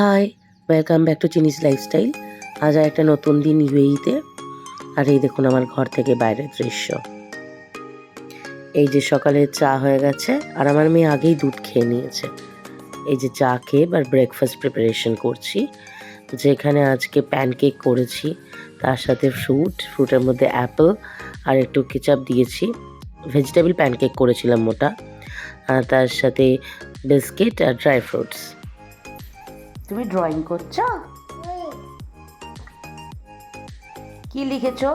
Hi welcome back to Chini's lifestyle আজ আর একটা নতুন দিন ইউএইতে আর এই দেখুন আমার ঘর থেকে বাইরের দৃশ্য। এই যে সকালে চা হয়ে গেছে, আর আমার মেয়ে আগেই দুধ খেয়ে নিয়েছে। এই যে চা খেয়ে এবার ব্রেকফাস্ট প্রিপারেশন করছি। যেখানে আজকে প্যানকেক করেছি, তার সাথে ফ্রুট ফ্রুটের মধ্যে অ্যাপেল আর একটু কেচাপ দিয়েছি। ভেজিটেবল প্যানকেক করেছিলাম মোটা। তার সাথে বিস্কিট আর ড্রাই ফ্রুটস তুমি ড্রয়িং করছ? কি লিখেছো?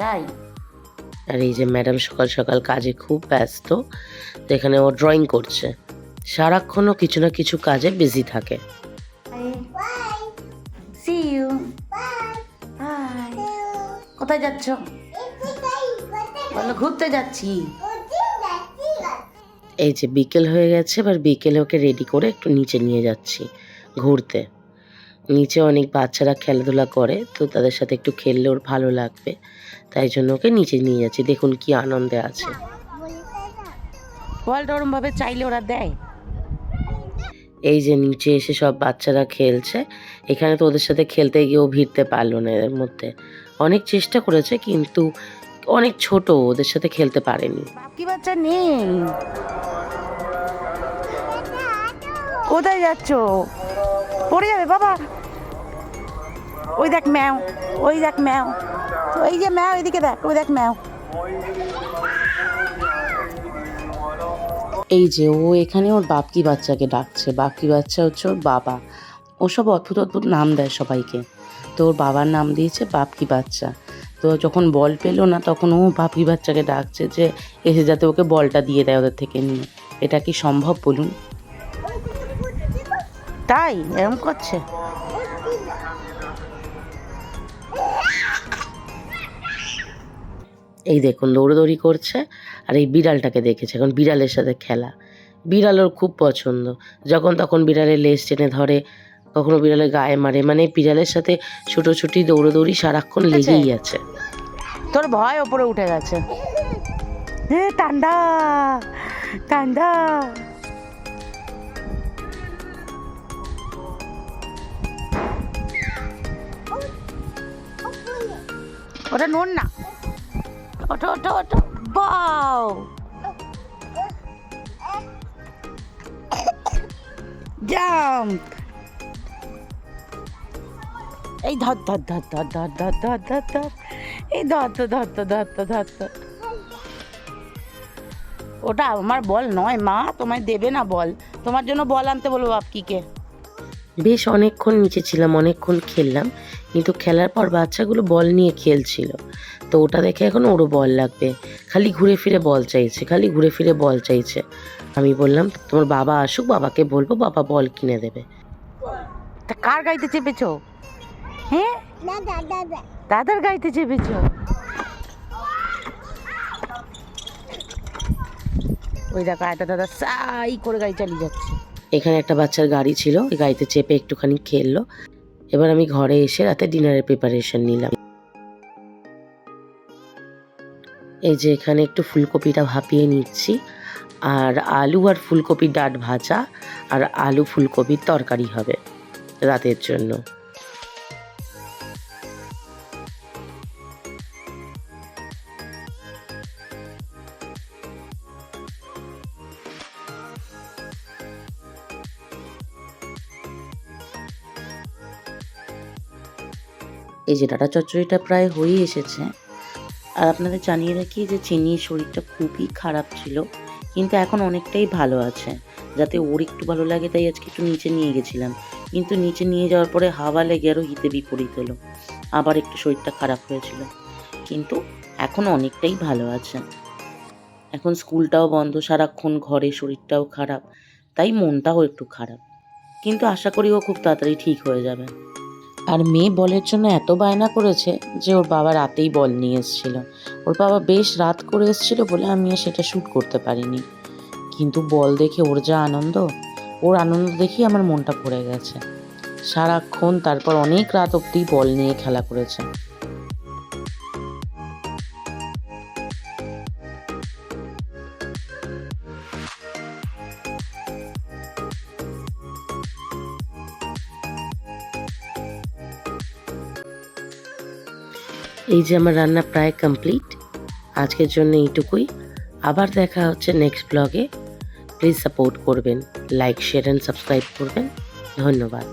তাই? আর এই যে ম্যাডাম সকাল সকাল কাজে খুব ব্যস্ত তো এখানে ও ড্রয়িং করছে। সারাক্ষণও কিছু না কিছু কাজে বিজি থাকে। সি ইউ কোথায় যাচ্ছ? বলো ঘুরতে যাচ্ছি। এই যে বিকেল হয়ে গেছে এবার বিকেলে ওকে রেডি করে একটু নিচে নিয়ে যাচ্ছি ঘুরতে। নিচে অনেক বাচ্চারা খেলাধুলা করে তো তাদের সাথে একটু খেললে ওর ভালো লাগবে তাই জন্য ওকে নিচে নিয়ে যাচ্ছি। দেখুন কি আনন্দে আছে। বলটা ওরমভাবে চাইলে ওরা দেয়। এই যে নিচে এসে সব বাচ্চারা খেলছে এখানে তো ওদের সাথে খেলতে গিয়েও ভিড়তে পারল না এদের মধ্যে। অনেক চেষ্টা করেছে কিন্তু অনেক ছোট ওদের সাথে খেলতে পারেনি। বাকি বাচ্চা নেই। কোথায় যাচ্ছ? পড়ে যাবে বাবা। ওই দেখ ম্যাও ওই দেখ ম্যাও। ওই যে ম্যাও এদিকে দেখ ওই দেখ ম্যাও। এই যে ও এখানে ওর বাপকি বাচ্চাকে ডাকছে। বাপকি বাচ্চা হচ্ছে ওর বাবা। ওসব অদ্ভুত অদ্ভুত নাম দেয় সবাইকে। তো ওর বাবার নাম দিয়েছে বাপকি বাচ্চা। তো যখন বল পেল না তখন ও বাপকি বাচ্চাকে ডাকছে যে এসে যাতে ওকে বলটা দিয়ে দেয় ওদের থেকে নিয়ে। এটা কি সম্ভব বলুন? তাই? এরম করছে? এই দেখুন দৌড়দৌড়ি করছে আর এই বিড়ালটাকে দেখেছে। এখন বিড়ালের সাথে খেলা। বিড়াল ওর খুব পছন্দ। যখন তখন বিড়ালের লেজ টেনে ধরে। কখনো বিড়ালে গায়ে মারে। মানে বিড়ালের সাথে ছুটোছুটি দৌড়দৌড়ি সারাক্ষণ লেগেই আছে। তোর ভয় ওপরে উঠে গেছে। এ ঠান্ডা ঠান্ডা ওটা নোন না। ওঠো ওঠো ওঠো। বাও। জাম্প। এই ধর ধর ধর ধর ধর ধর ধর ধর ধর এই ধর তো ধর তো ধর তো ধর তো ওটা আমার বল নয় মা তোমায় দেবে না বল তোমার জন্য বল আনতে বলব বাপকিকে বেশ অনেকক্ষণ নিচে ছিলাম অনেকক্ষণ খেললাম কিন্তু খেলার পর বাচ্চাগুলো বল নিয়ে খেলছিল তো ওটা দেখে এখন ওরও বল লাগবে খালি ঘুরে ফিরে বল চাইছে খালি ঘুরে ফিরে বল চাইছে আমি বললাম তোমার বাবা আসুক বাবাকে বলব বাবা বল কিনে দেবে তা কার গাইতে চেপেছো হ্যাঁ? দাদার গাইতে চেপেছো? ওই দেখো একটা দাদা সাই করে গাড়ি চালিয়ে যাচ্ছে। এখানে একটা বাচ্চার গাড়ি ছিল ওই গাড়িতে চেপে একটুখানি খেললো। এবার আমি ঘরে এসে রাতে ডিনারের প্রিপারেশন নিলাম। এই যে এখানে একটু ফুলকপিটা ভাপিয়ে নিচ্ছি আর আলু আর ফুলকপির ডাট ভাজা আর আলু ফুলকপির তরকারি হবে রাতের জন্য। এই যে ডাটা চচ্চড়িটা প্রায় হয়েই এসেছে। আর আপনাদের জানিয়ে রাখি যে চিনির শরীরটা খুবই খারাপ ছিল, কিন্তু এখন অনেকটাই ভালো আছে। যাতে ওর একটু ভালো লাগে, তাই আজকে একটু নিচে নিয়ে গেছিলাম। কিন্তু নিচে নিয়ে যাওয়ার পরে হাওয়া লেগে আরও হিতে বিপরীত হলো। আবার একটু শরীরটা খারাপ হয়েছিল। কিন্তু এখন অনেকটাই ভালো আছে। এখন স্কুলটাও বন্ধ, সারাক্ষণ ঘরে শরীরটাও খারাপ, তাই মনটাও একটু খারাপ। কিন্তু আশা করি ও খুব তাড়াতাড়ি ঠিক হয়ে যাবে। আর মেয়ে বলের জন্য এত বায়না করেছে যে ওর বাবা রাতেই বল নিয়ে এসেছিল। ওর বাবা বেশ রাত করে এসেছিল বলে আমি সেটা শ্যুট করতে পারিনি। কিন্তু বল দেখে ওর যা আনন্দ, ওর আনন্দ দেখেই আমার মনটা পড়ে গেছে। সারাক্ষণ তারপর অনেক রাত অবধি বল নিয়ে খেলা করেছে। এই যে আমার রান্না প্রায় কমপ্লিট আজকের জন্য এইটুকুই। আবার দেখা হচ্ছে নেক্সট ব্লগে প্লিজ সাপোর্ট করবেন লাইক শেয়ার অ্যান্ড সাবস্ক্রাইব করবেন। ধন্যবাদ।